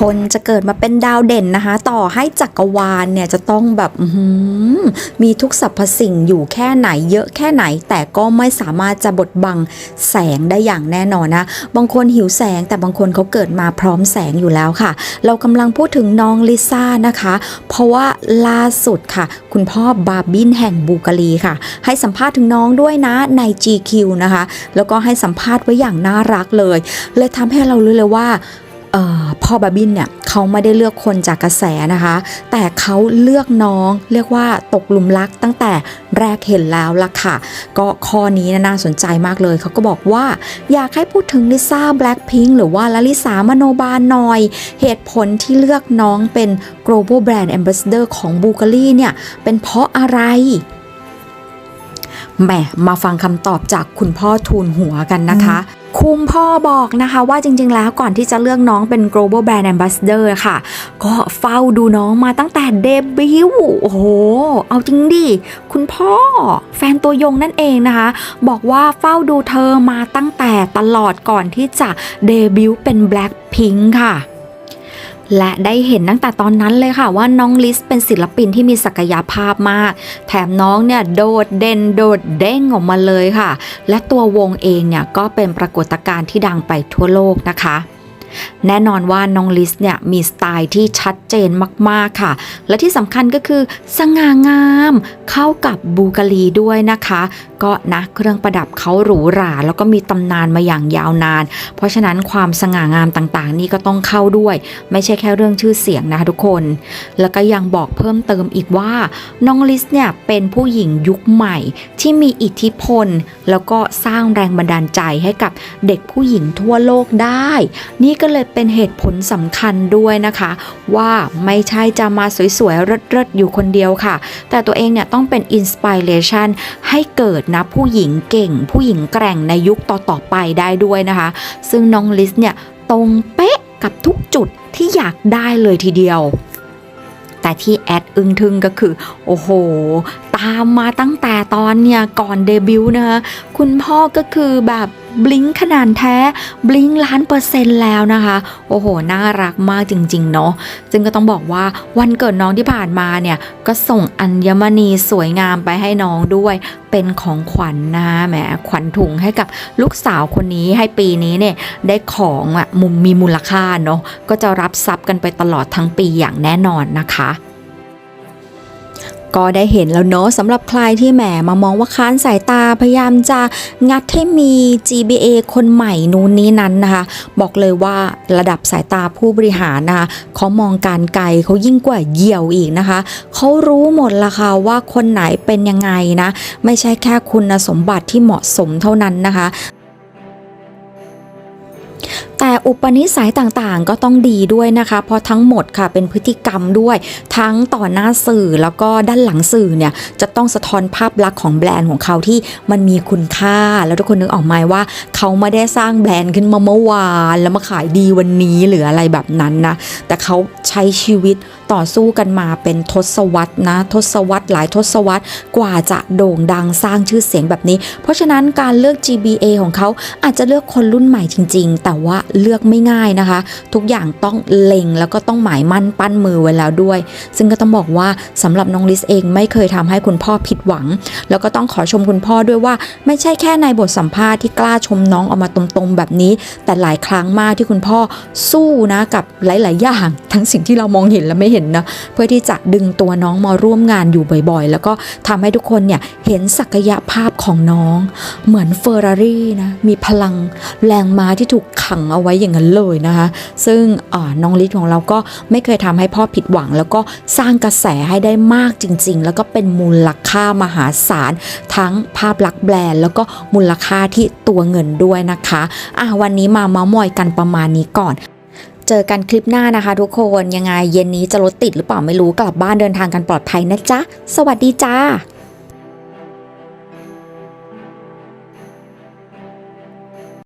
คนจะเกิดมาเป็นดาวเด่นนะคะ ต่อให้จักรวาลเนี่ยจะต้องแบบมีทุกสรรพสิ่งอยู่แค่ไหนเยอะแค่ไหน แต่ก็ไม่สามารถจะบดบังแสงได้อย่างแน่นอนนะ บางคนหิวแสงแต่บางคนเขาเกิดมาพร้อมแสงอยู่แล้วค่ะ เรากำลังพูดถึงน้องลิซ่านะคะ เพราะว่าล่าสุดค่ะ คุณพ่อบาร์บินแห่งบูการีค่ะ ให้สัมภาษณ์ถึงน้องด้วยนะใน GQ นะคะ แล้วก็ให้สัมภาษณ์ไว้อย่างน่ารักเลย เลยทำให้เรารู้เลยว่า พ่อบาบินเนี่ยเขาไม่ได้เลือกคนจากกระแสนะคะ แต่เขาเลือกน้องเรียกว่าตกหลุมรักตั้งแต่แรกเห็นแล้วล่ะค่ะ ก็ข้อนี้น่าสนใจมากเลย เขาก็บอกว่าอยากให้พูดถึงลิซ่าแบล็คพิงหรือว่าลลิสามโนบาลหน่อย เหตุผลที่เลือกน้องเป็น global brand ambassador ของบูการีเนี่ย เป็นเพราะอะไรแหมมาฟังคำตอบจากคุณพ่อทูลหัวกันนะคะ คุณพ่อบอกนะคะว่าจริง ๆ แล้วก่อนที่จะเลือกน้องเป็น global brand ambassador ค่ะ ก็เฝ้าดูน้องมาตั้งแต่เดบิวโอ้โห เอาจริงดิ คุณพ่อแฟนตัวยงนั่นเองนะคะ บอกว่าเฝ้าดูเธอมาตั้งแต่ตลอดก่อนที่จะเดบิวเป็น Blackpink ค่ะ และได้เห็นตั้งแต่ตอนนั้นเลยค่ะว่าน้องลิสเป็นศิลปินที่มีศักยภาพมาก แถมน้องเนี่ยโดดเด่นโดดเด้งออกมาเลยค่ะ และตัววงเองเนี่ยก็เป็นปรากฏการณ์ที่ดังไปทั่วโลกนะคะ แน่นอนว่าน้องลิสเนี่ยมีสไตล์ที่ชัดเจนมากๆค่ะ และที่สำคัญก็คือสง่างามเข้ากับบูการีด้วยนะคะ ก็นะเครื่องประดับเขาหรูหรา แล้วก็มีตำนานมาอย่างยาวนาน เพราะฉะนั้นความสง่างามต่างๆ นี่ก็ต้องเข้าด้วย ไม่ใช่แค่เรื่องชื่อเสียงนะคะทุกคน แล้วก็ยังบอกเพิ่มเติมอีกว่าน้องลิสเนี่ยเป็นผู้หญิงยุคใหม่ ที่มีอิทธิพล แล้วก็สร้างแรงบันดาลใจให้กับเด็กผู้หญิงทั่วโลกได้ นี่ก็เลยเป็นเหตุผลสำคัญด้วยนะคะ ว่าไม่ใช่จะมาสวยๆเริดๆอยู่คนเดียวค่ะ แต่ตัวเองเนี่ยต้องเป็นอินสปิเรชันให้เกิดนะผู้หญิงเก่ง ผู้หญิงแกร่งในยุคต่อๆไปได้ด้วยนะคะ ซึ่งน้องลิสเนี่ยตรงเป๊ะกับทุกจุดที่อยากได้เลยทีเดียวแต่ที่แอดอึ้งทึงก็คือ โอ้โหามมาตั้งแต่ตอนเนี่ยก่อนเดบิวต์นะคะคุณพ่อก็คือแบบบลิงขนาดแท้บลิงล้านเปอร์เซ็นต์แล้วนะคะ โอ้โห น่ารักมากจริง ๆ เนาะซึ่งก็ต้องบอกว่าวันเกิดน้องที่ผ่านมาเนี่ย ก็ส่งอัญมณีสวยงามไปให้น้องด้วย เป็นของขวัญนะแหมขวัญถุงให้กับลูกสาวคนนี้ให้ปีนี้เนี่ย ได้ของอะมุมมีมูลค่าเนาะก็จะรับทรัพย์กันไปตลอดทั้งปีอย่างแน่นอนนะคะ ก็ได้เห็นแล้วเนาะสำหรับใครที่แหมมามองว่าค้านสายตาพยายามจะงัดให้มี GBA คนใหม่นู้นนี้นั้นนะคะ บอกเลยว่าระดับสายตาผู้บริหารนะคะเขามองการไกลเขายิ่งกว่าเหยี่ยวอีกนะคะเขารู้หมดละค่ะว่าคนไหนเป็นยังไงนะ ไม่ใช่แค่คุณสมบัติที่เหมาะสมเท่านั้นนะคะ แต่อุปนิสัยต่างๆ ก็ต้องดีด้วยนะคะ เพราะทั้งหมดค่ะเป็นพฤติกรรมด้วย ทั้งต่อหน้าสื่อแล้วก็ด้านหลังสื่อเนี่ยจะต้องสะท้อนภาพลักษณ์ของแบรนด์ของเขาที่มันมีคุณค่า แล้วทุกคนนึกออกไหมว่า เขาไม่ได้สร้างแบรนด์ขึ้นมาเมื่อวานแล้วมาขายดีวันนี้หรืออะไรแบบนั้นนะแต่เขาใช้ชีวิตต่อสู้กันมาเป็นทศวรรษนะ ทศวรรษหลายทศวรรษกว่าจะโด่งดังสร้างชื่อเสียงแบบนี้ เพราะฉะนั้นการเลือก GBA ของเขาอาจจะเลือกคนรุ่นใหม่จริง ๆ แต่ว่าเลือกไม่ง่ายนะคะ ทุกอย่างต้องเล็งแล้วก็ต้องหมายมั่นปั้นมือไว้แล้วด้วย ซึ่งก็ต้องบอกว่าสำหรับน้องลิสเองไม่เคยทำให้คุณพ่อผิดหวัง แล้วก็ต้องขอชมคุณพ่อด้วยว่า ไม่ใช่แค่ในบทสัมภาษณ์ที่กล้าชมน้องออกมาตรงๆแบบนี้ แต่หลายครั้งมากที่คุณพ่อสู้นะกับหลาย ๆ อย่าง ทั้งสิ่งที่เรามองเห็นและไม่เห็นนะเพื่อที่จะดึงตัวน้องมาร่วมงานอยู่บ่อยๆ แล้วก็ทำให้ทุกคนเนี่ยเห็นศักยภาพของน้อง เหมือนเฟอร์รารี่นะมีพลังแรงม้าที่ถูกขังเอาไว้อย่างนั้นเลยนะคะ ซึ่งน้องลิศของเราก็ไม่เคยทำให้พ่อผิดหวัง แล้วก็สร้างกระแสให้ได้มากจริง ๆ แล้วก็เป็นมูลค่ามหาศาลทั้งภาพลักษณ์แบรนด์ แล้วก็มูลค่าที่ตัวเงินด้วยนะคะอะวันนี้มาเมาส์มอยกันประมาณนี้ก่อนเจอกันคลิปหน้านะคะทุกคนยังไงเย็นนี้จะรถติดหรือเปล่าไม่รู้กลับบ้านเดินทางกันปลอดภัยนะจ๊ะ สวัสดีจ้า